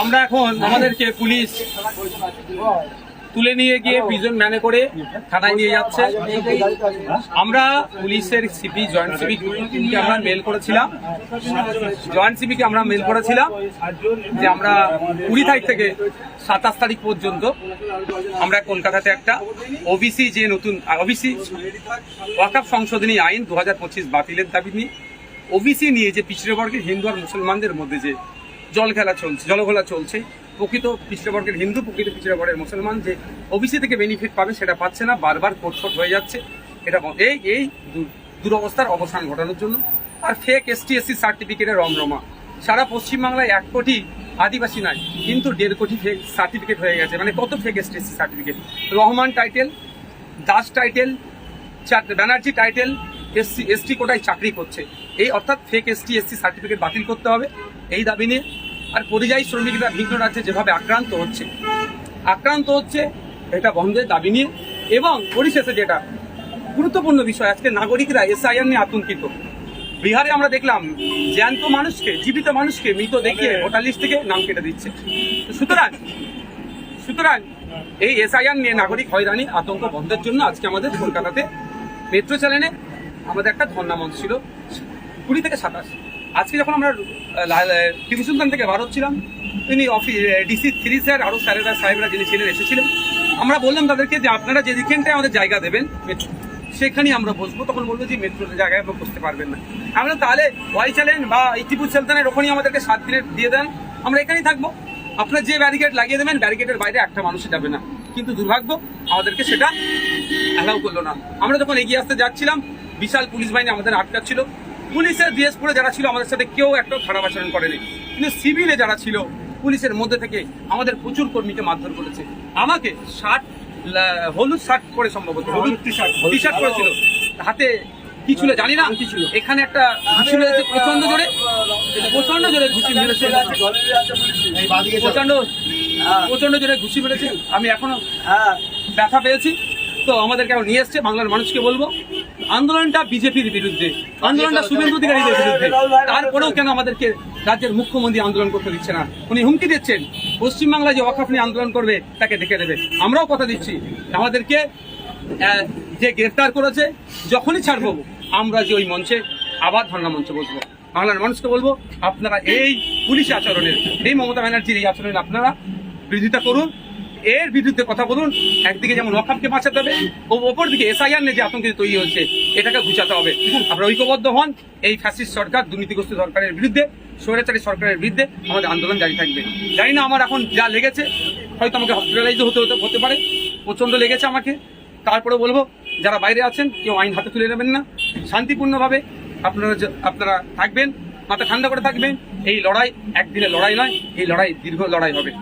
আমরা এখন আমাদেরকে পুলিশ তুলে নিয়ে গিয়ে প্রিজন ম্যানে করে থানায় নিয়ে যাচ্ছে। আমরা পুলিশের সিপি, জয়েন্ট সিপি আমরা মেল করেছিলাম। জয়েন্ট সিপিকে আমরা মেল করেছিলাম যে আমরা কুড়ি তারিখ থেকে সাতাশ তারিখ পর্যন্ত আমরা কলকাতাতে একটা ওবিসি যে নতুন ওবিসি ওয়াকাফ সংশোধনী আইন দু হাজার পঁচিশ বাতিলের দাবি নিয়ে ওবিসি নিয়ে যে পিছড়ে বর্গের হিন্দু আর মুসলমানদের মধ্যে যে জল খেলা চলছে জলঘোলা চলছে, প্রকৃত পিছড়ে বর্গের হিন্দু, প্রকৃত পিছড়ে বর্গের মুসলমান যে ওবিসি থেকে বেনিফিট পাবে সেটা পাচ্ছে না, বারবার কোটফোট হয়ে যাচ্ছে। এটা এই এই দুরবস্থার অবসান ঘটানোর জন্য। আর ফেক এসটি এসসি সার্টিফিকেটের রমরমা। সারা পশ্চিমবাংলায় এক কোটি আদিবাসী নাই, কিন্তু দেড় কোটি ফেক সার্টিফিকেট হয়ে গেছে। মানে কত fake ST SC certificate Rahman title Das title চাক- ব্যানার্জি টাইটেল এসসি এসটি কোটায় চাকরি করছে। এই অর্থাৎ ফেক এসটি এসসি সার্টিফিকেট বাতিল করতে হবে। এই দাবি নিয়ে আর পরিযায়ী শ্রমিকরা ভিন্ন রাজ্যে যেভাবে আক্রান্ত হচ্ছে আক্রান্ত হচ্ছে এটা বন্ধের দাবি নিয়ে এবং পরিশেষে যেটা গুরুত্বপূর্ণ বিষয় আজকে নাগরিকরা এসআইআর নিয়ে আতঙ্কিত। বিহারে আমরা দেখলাম জ্যান্ত মানুষকে জীবিত মানুষকে মৃত দেখিয়ে ভোটার লিস্ট থেকে নাম কেটে দিচ্ছে। সুতরাং সুতরাং এই এসআইআর নিয়ে নাগরিক হয়রানি আতঙ্ক বন্ধের জন্য আজকে আমাদের কলকাতাতে মেট্রো চ্যানেলে আমাদের একটা ধর্ণা মঞ্চ ছিল, কুড়ি থেকে সাতাশ। আজকে যখন আমরা টিভি সুলতান থেকে বার হচ্ছিলাম, তিনি অফিস ডিসি থ্রি স্যার আরও স্যারেরা সাহেবরা যিনি ছিলেন, এসেছিলেন। আমরা বললাম তাদেরকে যে আপনারা যে আমাদের জায়গা দেবেন সেখানেই আমরা বসবো। তখন বলব যে মেট্রোর জায়গায় আমরা বসতে পারবেন না। আমরা তাহলে ওয়াই চ্যালেন বা এই টিপু সুলতানের ওখানেই আমাদেরকে সাত দিনের দিয়ে দেন। আমরা এখানেই থাকব। আপনার যে ব্যারিকেড লাগিয়ে দেবেন ব্যারিকেডের বাইরে একটা মানুষই যাবে না। কিন্তু দুর্ভাগ্য, আমাদেরকে সেটা অ্যালাউ করল না। আমরা যখন এগিয়ে আসতে যাচ্ছিলাম বিশাল পুলিশ বাহিনী আমাদের আটকাচ্ছিল। পুলিশের ডিএসপুরে যারা ছিল আমাদের সাথে কেউ একটা খারাপ আচরণ করেনি। কিন্তু সিভিলে যারা ছিল পুলিশের মধ্যে থেকে আমাদের প্রচুর কর্মীকে মারধর করেছে। আমাকে শার্ট হলুদ শার্ট পরে সম্ভবত হলুদ টি শার্ট টি শার্ট পরেছিল হাতে কি ছিল জানি না। কি ছিল? এখানে একটা ঘুষি মেরেছে প্রচণ্ড জোরে প্রচণ্ড জোরে ঘুষি মেরেছে। প্রচণ্ড প্রচণ্ড জোরে ঘুষি মেরেছে। আমি এখনও ব্যথা পেয়েছি। তো আমাদেরকে নিয়ে এসছে, বাংলার মানুষকে বলব, আন্দোলনটা বিজেপির বিরুদ্ধে, আন্দোলনটা শুভেন্দু অধিকারীদের বিরুদ্ধে। তারপরেও কেন আমাদেরকে রাজ্যের মুখ্যমন্ত্রী আন্দোলন করতে দিচ্ছে না? উনি হুমকি দিচ্ছেন, পশ্চিমবাংলায় যে ওয়াকাফ নিয়ে আন্দোলন করবে, তাকে দেখে দেবে। আমরাও কথা দিচ্ছি, আমাদেরকে যে গ্রেফতার করেছে, যখনই ছাড়বো, আমরা যে ওই মঞ্চে আবার ধর্ণা মঞ্চে বসবো। বাংলার মানুষকে বলব, আপনারা এই পুলিশ আচরণের, এই মমতা ব্যানার্জির এই আচরণের আপনারা বিরোধিতা করুন এর বিরুদ্ধে কথা বলুন। একদিকে যেমন ওয়াকাফকে বাঁচাতে হবে, ও অপর দিকে এসআইআর নিয়ে যে আতঙ্কিত তৈরি হয়েছে এটাকে ঘুচাতে হবে। আপনারা ঐক্যবদ্ধ হন, এই ফ্যাসিস্ট সরকার, দুর্নীতিগ্রস্ত সরকারের বিরুদ্ধে, স্বৈরাচারী সরকারের বিরুদ্ধে আমাদের আন্দোলন জারি থাকবে। জানি না আমার এখন যা লেগেছে, হয়তো আমাকে হসপিটালাইজ হতে হতে হতে পারে প্রচণ্ড লেগেছে আমাকে। তারপরে বলব, যারা বাইরে আছেন, কেউ আইন হাতে তুলে নেবেন না। শান্তিপূর্ণভাবে আপনারা আপনারা থাকবেন, মাথা ঠান্ডা করে থাকবেন। এই লড়াই একদিনে লড়াই নয়, এই লড়াই দীর্ঘ লড়াই হবে।